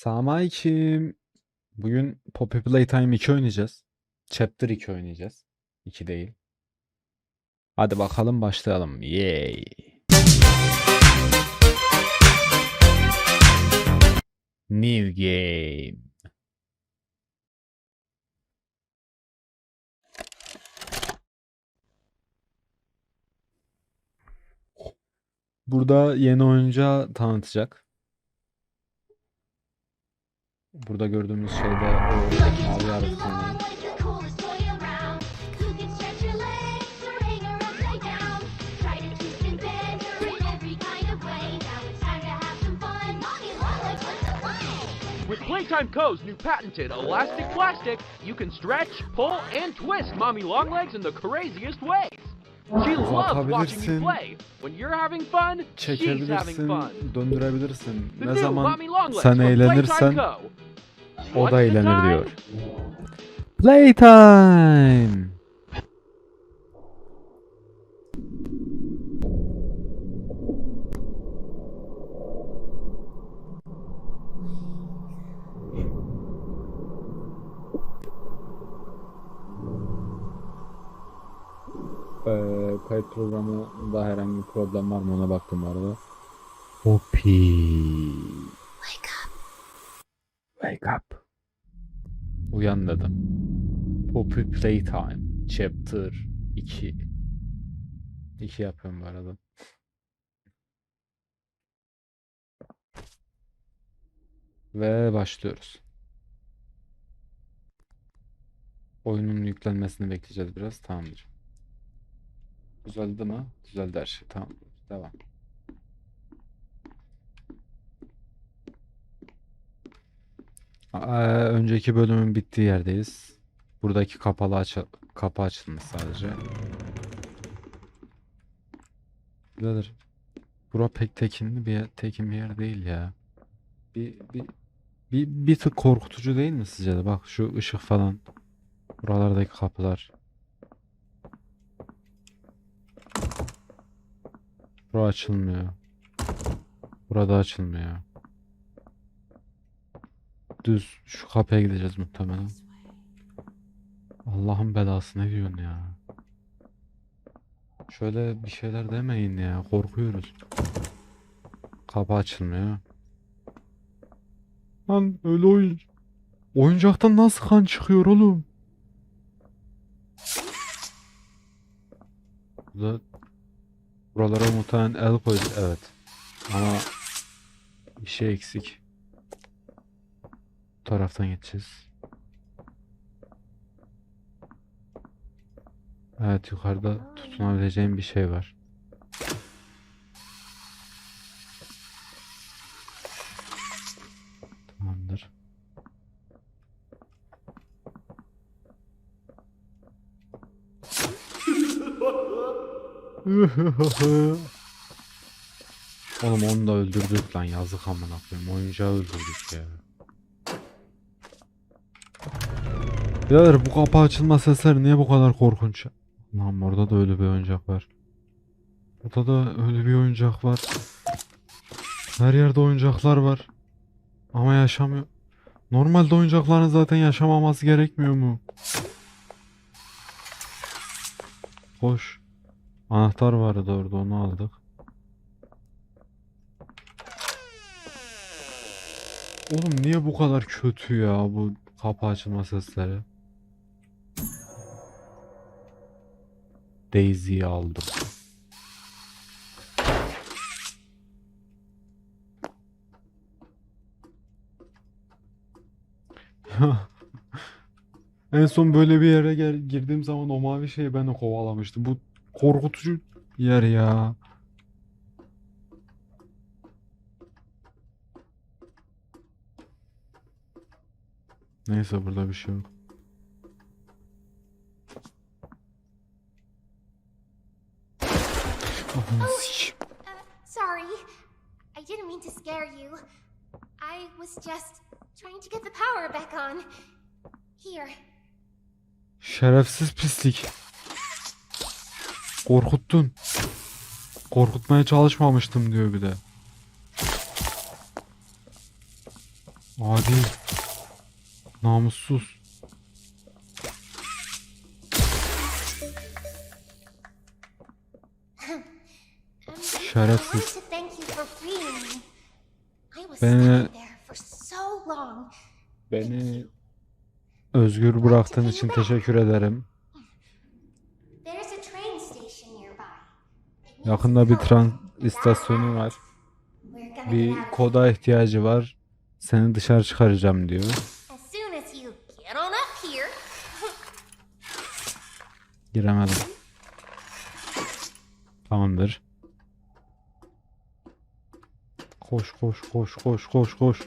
Selamünaleyküm. Bugün Poppy Playtime 2 oynayacağız. Chapter 2 oynayacağız. 2 değil. Hadi bakalım başlayalım. Yay. New game. Burada yeni oyuncağı tanıtacak. Burada gördüğümüz şeyde o mavi sanırım. With Playtime Co.'s new patented elastic plastic, you can stretch, pull, and twist Mommy Longlegs in the craziest ways. Uzatabilirsin. play. When you're having fun, she's having Çekebilirsin, fun. döndürebilirsin. Ne zaman sen eğlenirsen o da eğlenir diyor. Playtime. Ee, kayıt programında herhangi bir problem var mı ona baktım arada. Poppy. Wake up. Uyan dedim. Poppy Playtime Chapter 2 2 yapıyorum bu arada. Ve başlıyoruz. Oyunun yüklenmesini bekleyeceğiz biraz. Tamamdır. Düzeldi mi? Düzeldi her şey. Tamam. Devam. Aa, önceki bölümün bittiği yerdeyiz. Buradaki kapalı aç kapı açılmış sadece. Birader, bura pek tekinli bir tekin bir yer değil ya. Bir, bir, bir, bir tık korkutucu değil mi sizce de? Bak şu ışık falan. Buralardaki kapılar. Bura açılmıyor. Burada açılmıyor. Düz şu kapıya gideceğiz muhtemelen. Allah'ın belası ne diyorsun ya? Şöyle bir şeyler demeyin ya. Korkuyoruz. Kapı açılmıyor. Lan öyle oyun... Oyuncaktan nasıl kan çıkıyor oğlum? Burada... Buralara muhtemelen el koydu. Evet. Ama... Bir şey eksik. Bu taraftan geçeceğiz. Evet yukarıda tutunabileceğim bir şey var. Tamamdır. Oğlum onu da öldürdük lan yazık amına koyayım. Oyuncağı öldürdük ya. Birader bu kapı açılma sesleri niye bu kadar korkunç? Lan orada da öyle bir oyuncak var. Burada da öyle bir oyuncak var. Her yerde oyuncaklar var. Ama yaşamıyor. Normalde oyuncakların zaten yaşamaması gerekmiyor mu? Hoş. Anahtar vardı orada onu aldık. Oğlum niye bu kadar kötü ya bu kapı açılma sesleri? Daisy'yi aldım. En son böyle bir yere gel girdiğim zaman o mavi şeyi beni kovalamıştı. Bu korkutucu yer ya. Neyse burada bir şey yok. Sikeyim. Uh, sorry. I didn't mean to scare you. I was just trying to get the power back on. Here. Şerefsiz pislik. Korkuttun. Korkutmaya çalışmamıştım diyor bir de. Adi. Namussuz. Şerefsiz. Beni-. Beni özgür bıraktığın için teşekkür ederim. Yakında bir tren istasyonu var. Bir koda ihtiyacı var. Seni dışarı çıkaracağım diyor. Giremedim. Tamamdır. Koş koş koş koş koş koş.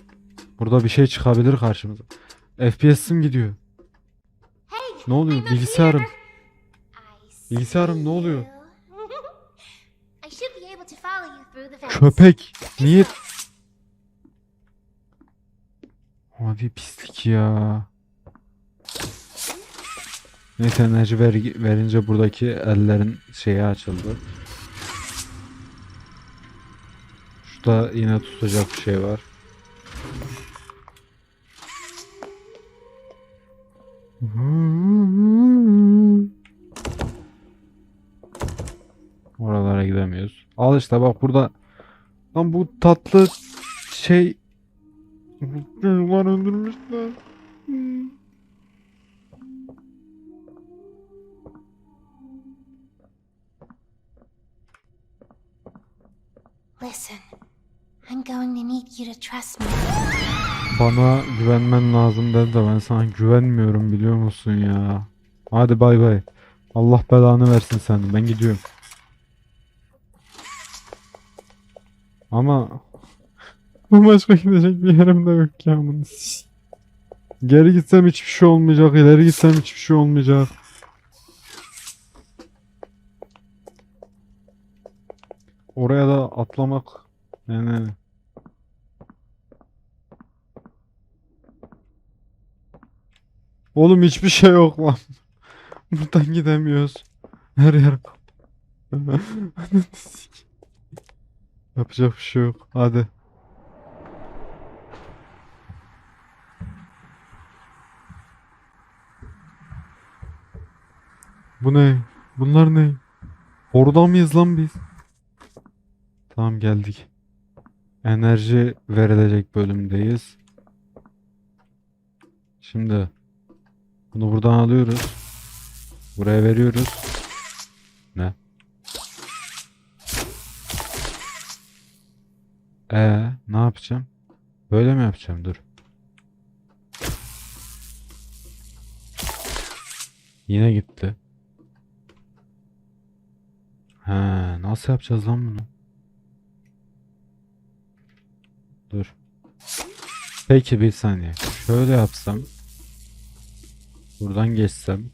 Burada bir şey çıkabilir karşımıza. FPS'im gidiyor. Ne oluyor? Bilgisayarım. Bilgisayarım ne oluyor? you. I should be able to follow you through the fence. Köpek. Niye? Abi pislik ya. Neyse enerji ver, verince buradaki ellerin şeyi açıldı. Şurada yine tutacak bir şey var. Oralara gidemiyoruz. Al işte bak burada. Lan bu tatlı şey Çocuklar öldürmüşler. Listen, I'm going to need you to trust me. Bana güvenmen lazım dedi de ben sana güvenmiyorum biliyor musun ya. Hadi bay bay. Allah belanı versin senin. Ben gidiyorum. Ama başka gidecek bir yerim de yok ya bunun. Geri gitsem hiçbir şey olmayacak. ileri gitsem hiçbir şey olmayacak. Oraya da atlamak yani Oğlum hiçbir şey yok lan. Buradan gidemiyoruz. Her yer kapalı. Yapacak bir şey yok. Hadi. Bu ne? Bunlar ne? Orada mıyız lan biz? Tamam geldik. Enerji verilecek bölümdeyiz. Şimdi bunu buradan alıyoruz. Buraya veriyoruz. Ne? Ee, ne yapacağım? Böyle mi yapacağım? Dur. Yine gitti. He, nasıl yapacağız lan bunu? Dur. Peki bir saniye. Şöyle yapsam. Buradan geçsem.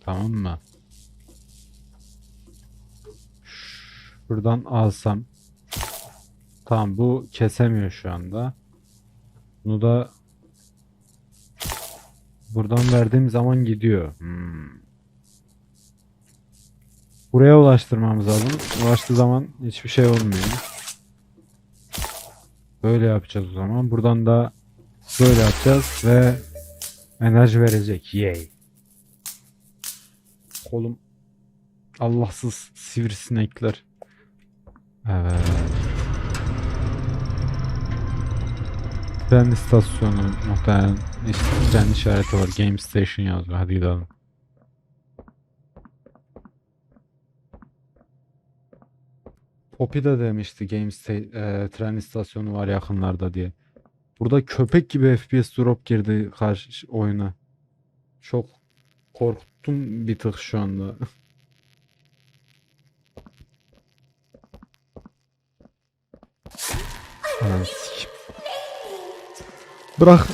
Tamam mı? Buradan alsam. Tamam bu kesemiyor şu anda. Bunu da buradan verdiğim zaman gidiyor. Hmm. Buraya ulaştırmamız lazım. Ulaştığı zaman hiçbir şey olmuyor. Böyle yapacağız o zaman. Buradan da böyle yapacağız ve enerji verecek. Yay. Kolum Allahsız sivrisinekler. Evet. Tren istasyonu muhtemelen işte tren işareti var. Game Station yazıyor. Hadi gidelim. Poppy de demişti Game e, tren istasyonu var yakınlarda diye. Burada köpek gibi FPS drop girdi karşı oyuna. Çok korktum bir tık şu anda. Sikeyim. Bırak.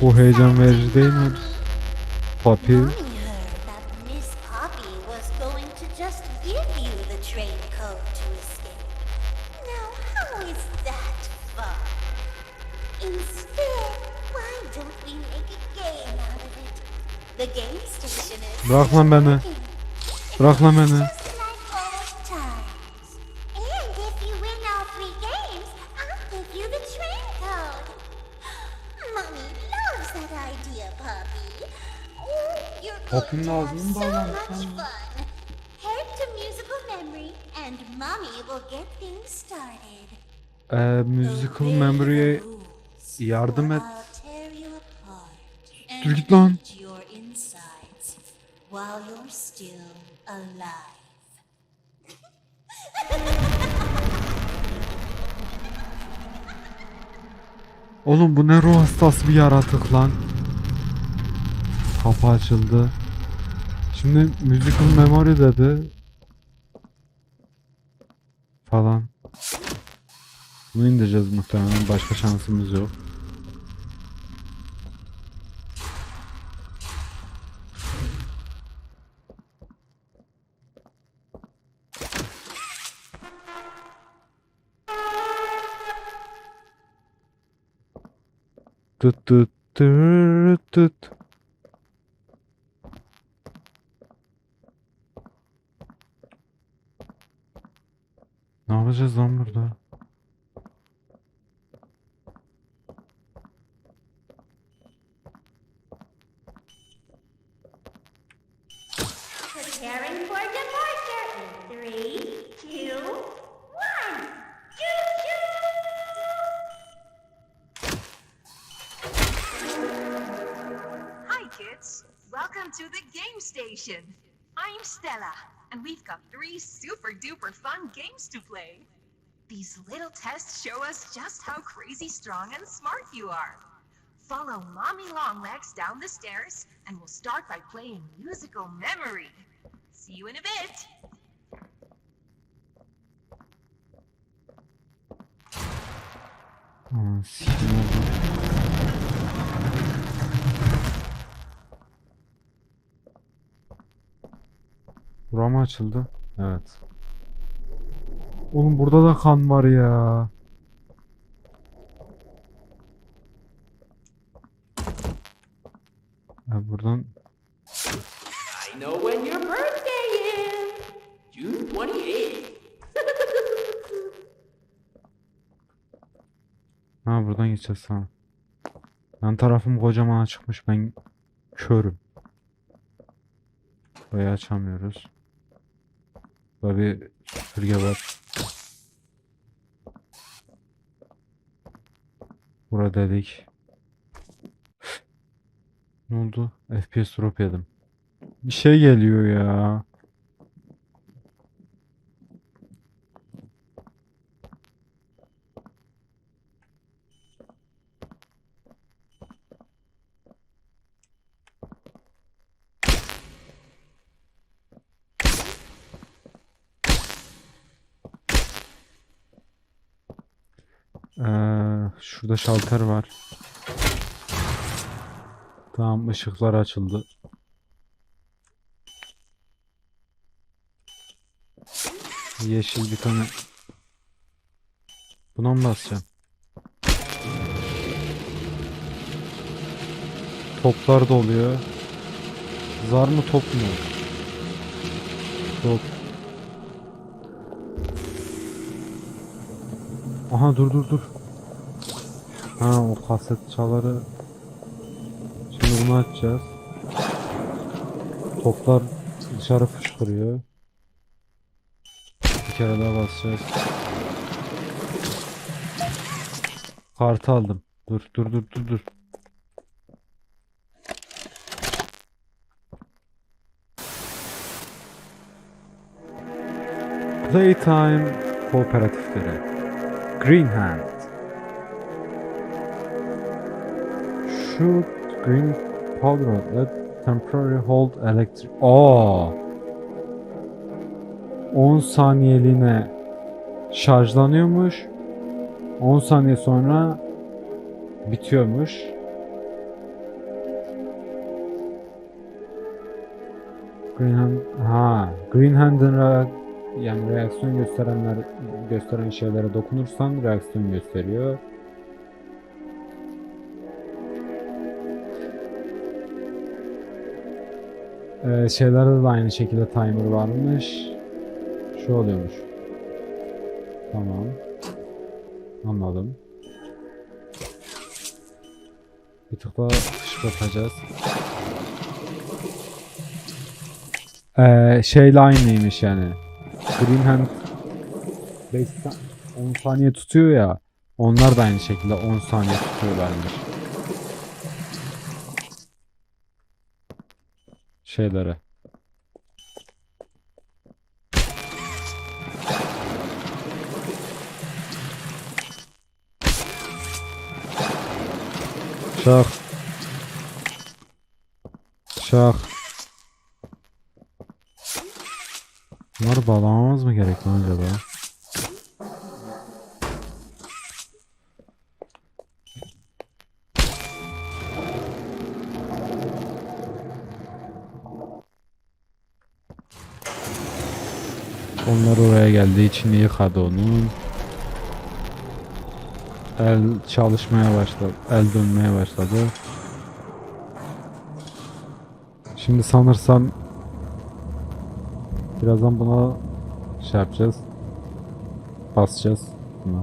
Bu heyecan verici değil mi? İs Bırak lan beni. Bırak lan beni. Have ağzını bağlamış. Ee, musical memory'e yardım et. Dur git lan. While you're still alive. Oğlum bu ne ruh hastası bir yaratık lan. Kapı açıldı. Şimdi musical memory dedi. Falan. Bunu indireceğiz muhtemelen. Başka şansımız yok. Tut tut tut tut. Ne yapacağız lan burada? Tests show us just how crazy strong and smart you are. Follow Mommy Longlegs down the stairs, and we'll start by playing musical memory. See you in a bit. Aa, sikim oldu. Bura mı açıldı? Evet. Oğlum burada da kan var ya. Ha, buradan I know when your birthday is. June 28th. ha buradan geçeceğiz ha. Yan tarafım kocaman açıkmış ben körüm. Burayı açamıyoruz. Burada bir süpürge var. Burada dedik. Ne oldu? FPS drop yedim. Bir şey geliyor ya. Ee, şurada şalter var. Tamam ışıklar açıldı. Yeşil bir tane. Buna mı basacağım? Toplar da oluyor. Zar mı top mu? Top. Aha dur dur dur. Ha o kaset çaları. Şimdi bunu açacağız. Toplar dışarı fışkırıyor. Bir kere daha basacağız. Kartı aldım. Dur dur dur dur dur. Playtime kooperatifleri. Green Shoot green powder let temporary hold electric. Aa. 10 saniyeliğine şarjlanıyormuş. 10 saniye sonra bitiyormuş. Green Hand ha Green Hand'ın re- yani reaksiyon gösterenler gösteren şeylere dokunursan reaksiyon gösteriyor. Ee, şeylerde de aynı şekilde timer varmış. Şu oluyormuş. Tamam. Anladım. Bir tık daha kışkırtacağız. Ee, şeyle aynıymış yani. Green Hand 5 sa- 10 saniye tutuyor ya. Onlar da aynı şekilde 10 saniye tutuyorlarmış. Şeylere. Şak. Şak. Bunları bağlamamız mı gerek lan acaba? Onlar oraya geldiği için yıkadı onu. El çalışmaya başladı. El dönmeye başladı. Şimdi sanırsam birazdan buna şey yapacağız. Basacağız. Buna.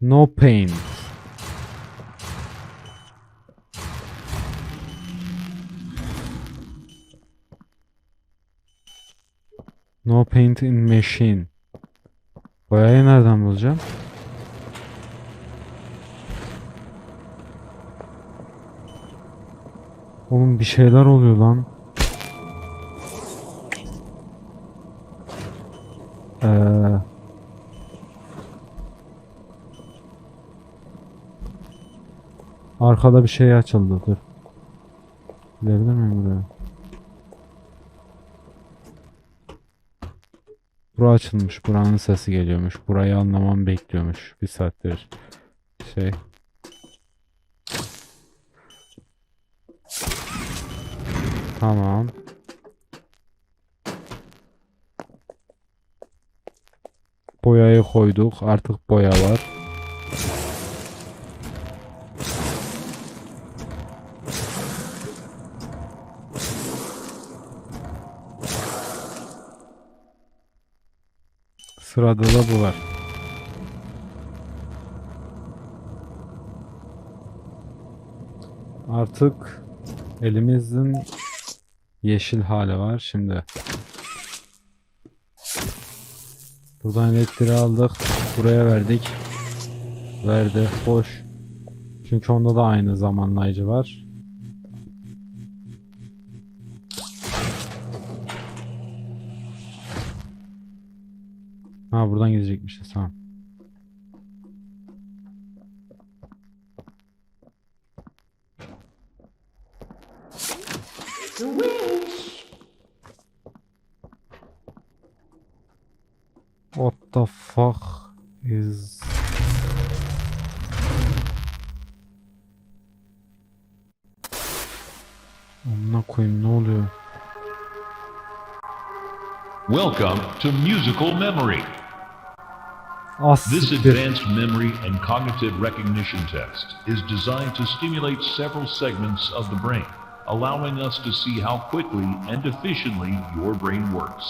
No pain. Paint in machine. Boyayı nereden bulacağım? Oğlum bir şeyler oluyor lan. Ee, arkada bir şey açıldı dur. Gidebilir miyim buraya? Bura açılmış. Buranın sesi geliyormuş. Burayı anlamam bekliyormuş. Bir saattir. Şey. Tamam. Boyayı koyduk. Artık boya var. Sırada da bu var. Artık elimizin yeşil hali var. Şimdi buradan elektriği aldık. Buraya verdik. Verdi. Boş. Çünkü onda da aynı zamanlayıcı var. Ha buradan gidecekmişiz tamam. What the fuck is Amına koyayım ne oluyor? Welcome to Musical Memory. This advanced memory and cognitive recognition test is designed to stimulate several segments of the brain, allowing us to see how quickly and efficiently your brain works.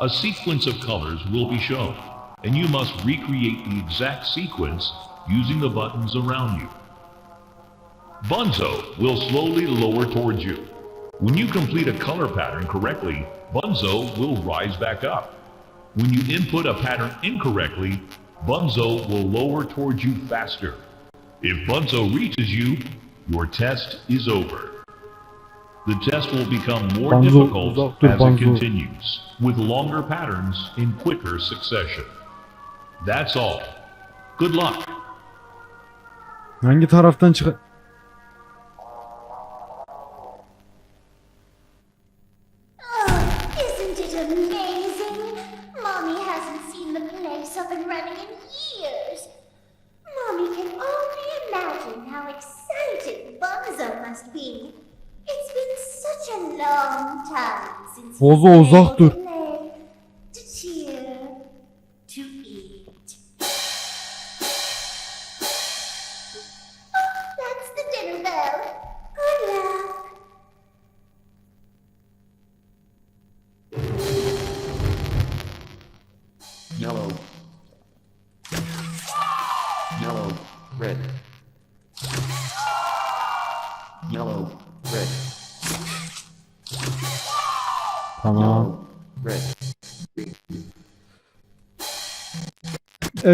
A sequence of colors will be shown, and you must recreate the exact sequence using the buttons around you. Bunzo will slowly lower towards you. When you complete a color pattern correctly, Bunzo will rise back up. When you input a pattern incorrectly, Bunzo will lower towards you faster. If Bunzo reaches you, your test is over. The test will become more Bunzo, difficult dur as it continues, with longer patterns in quicker succession. That's all. Good luck. Hangi taraftan çık... It's been such a long time since Bozo we've been uzak dur.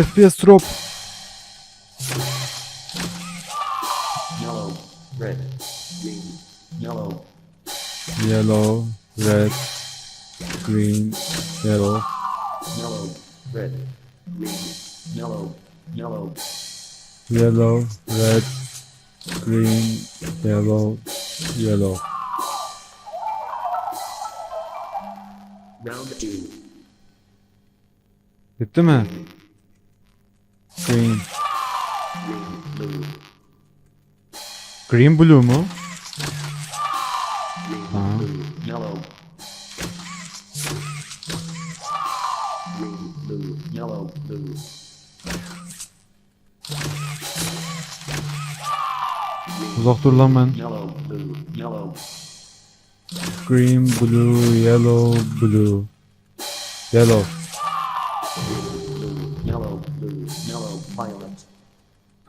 FPS drop. Yellow, red. Green. Yellow, Yellow, red, green, yellow. yellow, red. Green. Yellow, yellow, Yellow, red, green, yellow, yellow. round two. Bitti mi? Green. Green, blue. Mu? Blue. Uzak dur lan ben. Green, blue, yellow, blue. Yellow.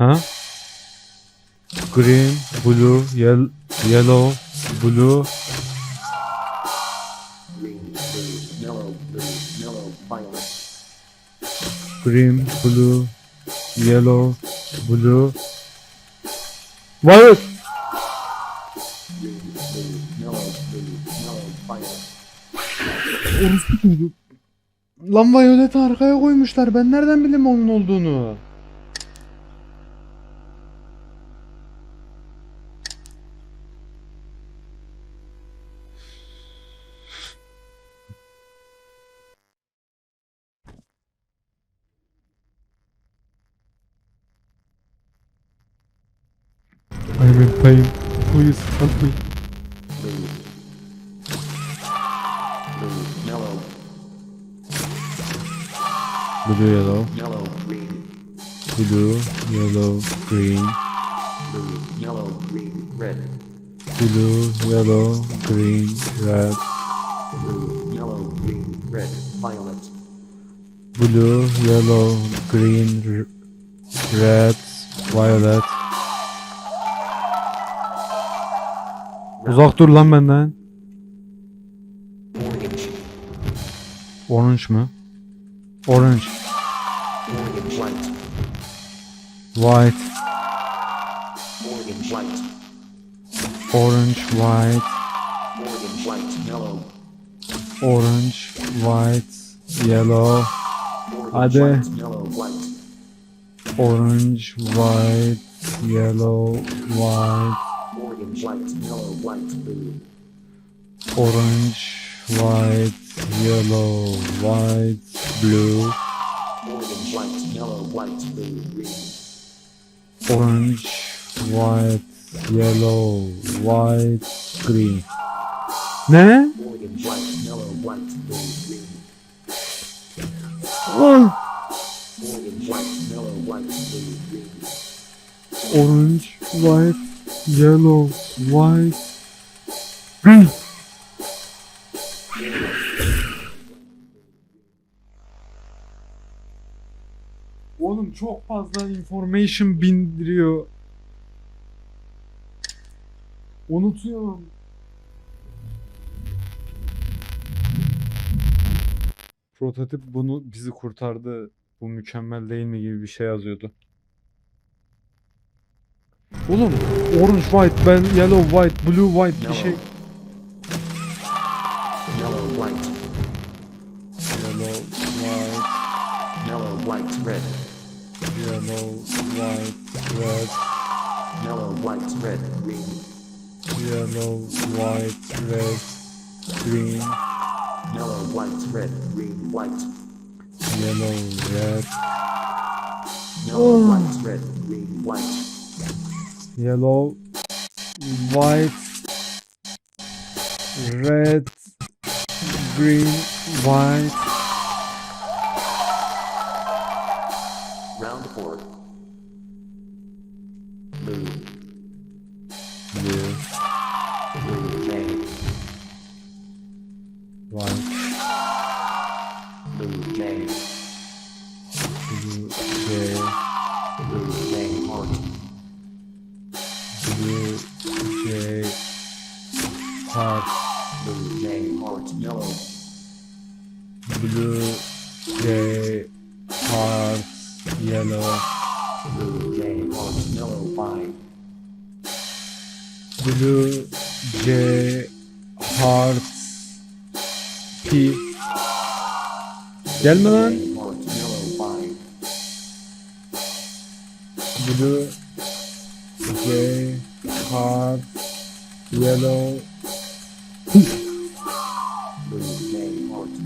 Ha? Green, blue, yel yellow, blue. Green, blue. Yellow, blue. Violet. Green, blue, yellow, blue. Violet. Green, blue. Yellow, blue. Yellow, violet. Orospu çocuk. Lan Violet'i arkaya koymuşlar. Ben nereden bileyim onun olduğunu? Pain. Please help me. Blue. Blue. Yellow. Blue, yellow, Yellow, green. blue, yellow, green. Blue. Yellow, green. Red. Blue, yellow, green, red. Blue. Yellow, green. Red. Violet. Blue, yellow, green, red, violet. Uzak dur lan benden. Orange. Orange mı? Orange. White. Orange, white. Orange, white. Yellow. Hadi. Orange, white, yellow, white. Orange, white. Yellow, white. Blue. Orange, white, yellow, white, blue. Orange, white. Yellow, white. Blue. Green. Orange, white, yellow, white, green. Ne? Orange, white. Yellow, white. Blue. Green. Ah! Orange, white. Yellow, white. Green. Oğlum çok fazla information bindiriyor. Unutuyorum. Prototip bunu bizi kurtardı. Bu mükemmel değil mi gibi bir şey yazıyordu. Oğlum orange white ben yellow white blue white bir şey. Yellow, white. Yellow white Yellow, white. Red. yellow white red Yellow, white. Red. Green. yellow white red green Yellow, white. Red. Green. White. yellow red Yellow, white. Red. Green. White. Yellow white red green white Round four. Blue. Blue,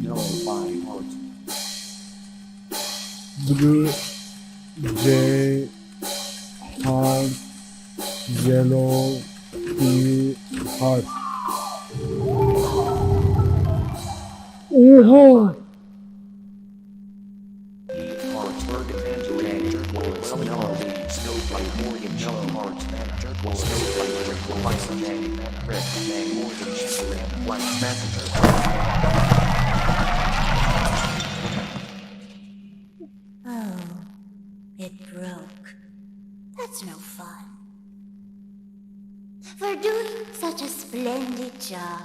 Yellow. Five. Heart. blue, J, heart, yellow, P, heart. Oha! Heart. Such a splendid job,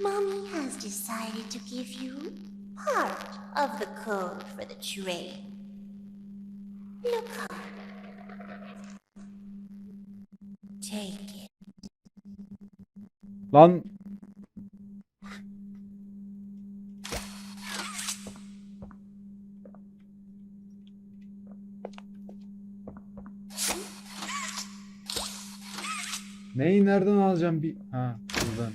Mommy has decided to give you part of the code for the train. Look on. Take it. Lan nereden bir ha buradan.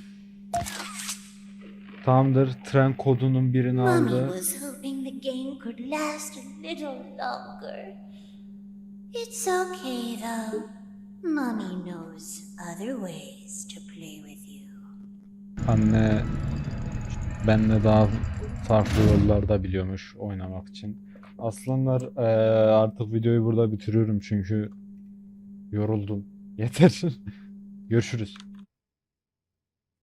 Tamamdır. Tren kodunun birini aldı. It's okay though. Mommy knows other ways to play with you. Anne benle daha farklı yollarda biliyormuş oynamak için. Aslanlar eee, artık videoyu burada bitiriyorum çünkü yoruldum. Yeter. Görüşürüz.